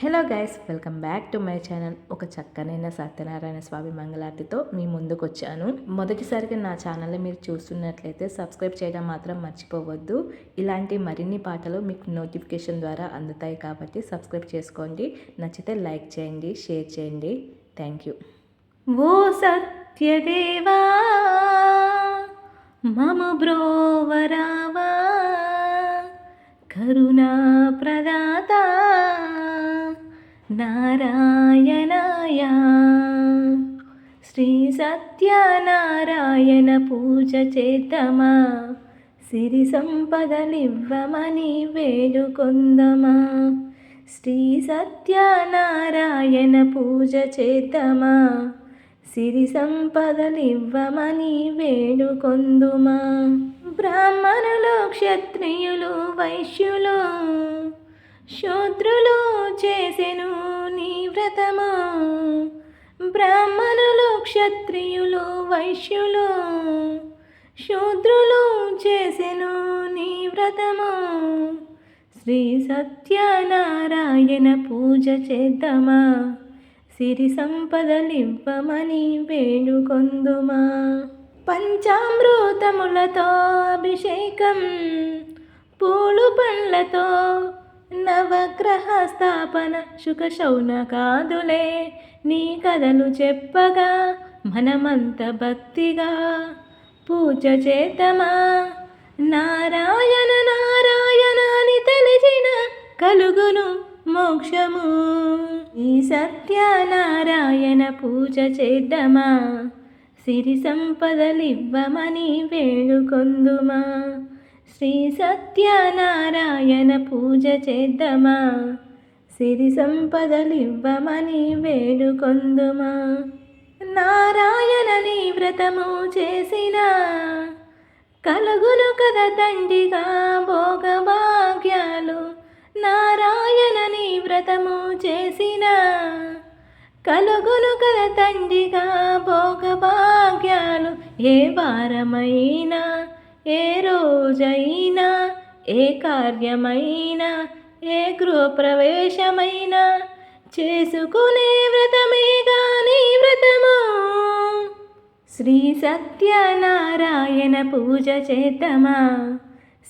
Hello guys welcome back to my channel. ఒక చక్కనైన సత్యనారాయణ స్వామి మంగళారతితో మీ ముందుకు వచ్చాను మొదటిసారిగా నా ఛానల్ని మీరు చూస్తున్నట్లయితే సబ్స్క్రైబ్ చేయడం మాత్రం మర్చిపోవద్దు. ఇలాంటి మరిన్ని పాటలు మీకు నోటిఫికేషన్ ద్వారా అందుతాయి కాబట్టి సబ్స్క్రైబ్ చేసుకోండి. నచ్చితే లైక్ చేయండి షేర్ చేయండి. Thank you. ఓ సత్యదేవా మమ బ్రోవరావా కరుణా ప్రదా నారాయణాయ. శ్రీ సత్యనారాయణ పూజ చేతమా సిరి సంపదలివ్వమని వేడుకొందమా శ్రీ సత్యనారాయణ పూజ చేతమా సిరి సంపదలివ్వమని వేడుకొందుమా బ్రాహ్మణులు క్షత్రియులు వైశ్యులు శూద్రులు చేసెను నీ వ్రతము? బ్రాహ్మణులు క్షత్రియులు వైశ్యులు శూద్రులు చేసెను నీ వ్రతము? శ్రీ సత్యనారాయణ పూజ చేద్దామా? సిరి సంపదలివ్వమని వేడుకొందుమా? పంచామృతములతో అభిషేకం పూలు పండ్లతో నవగ్రహ స్థాపన శుకశౌనకాదులే నీ కథలు చెప్పగా మనమంత భక్తిగా. పూజ చేతమా నారాయణ నారాయణ అని తెలిసిన కలుగును మోక్షము. ఈ సత్యనారాయణ పూజ చేద్దామా? సిరి సంపదలివ్వమని వేడుకొందుమా? శ్రీ సత్యనారాయణ పూజ చేద్దామా? సిరి సంపదలివ్వమని వేడుకొందుమా? నారాయణని వ్రతము చేసిన కలుగును కద దండిగా భోగభాగ్యాలు. నారాయణని వ్రతము చేసిన కలుగును కద దండిగా భోగభాగ్యాలు. ఏ వారమైనా ఏ రోజైనా ఏ కార్యమైనా ఏ గృహప్రవేశమైనా చేసుకునే వ్రతమే కానీ వ్రతము? శ్రీ సత్యనారాయణ పూజ చేతమా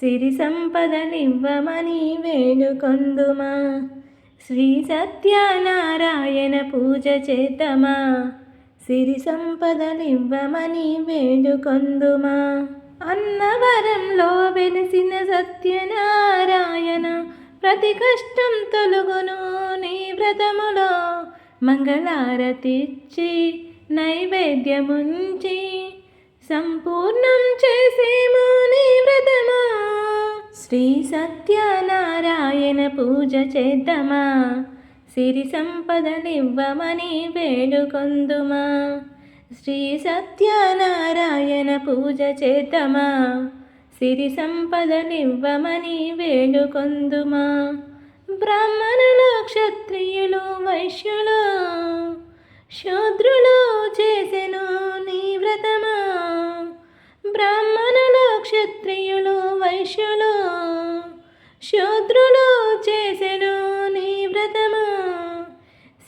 సిరి సంపదలివ్వమని వేడుకొందుమా? శ్రీ సత్యనారాయణ పూజ చేతమా సిరి సంపదలివ్వమని వేడుకొందుమా? అన్నవరంలో వెలిసిన సత్యనారాయణ ప్రతి కష్టం తొలుగును నీ వ్రతములో. మంగళారతిచ్చి నైవేద్యముంచి సంపూర్ణం చేసేము నీ వ్రతమా? శ్రీ సత్యనారాయణ పూజ చేద్దామా? సిరి సంపదలివ్వమని వేడుకొందుమా? శ్రీ సత్యనారాయణ పూజ చేతమా సిరి సంపదనివ్వమని వేడుకొందుమా? బ్రాహ్మణులు క్షత్రియులు వైశ్యులు శూద్రులు చేసెను నీ వ్రతమా? బ్రాహ్మణులు క్షత్రియులు వైశ్యులు శూద్రులు చేసెను నీ వ్రతమా?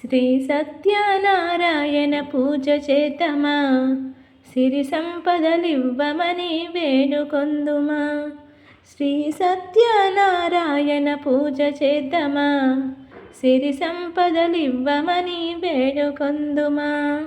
శ్రీ సత్యనారాయణ పూజ చేతమా సిరి సంపదలివ్వమని వేడుకొందుమా? శ్రీ సత్యనారాయణ పూజ చేద్దామా? సిరి సంపదలివ్వమని వేడుకొందుమా?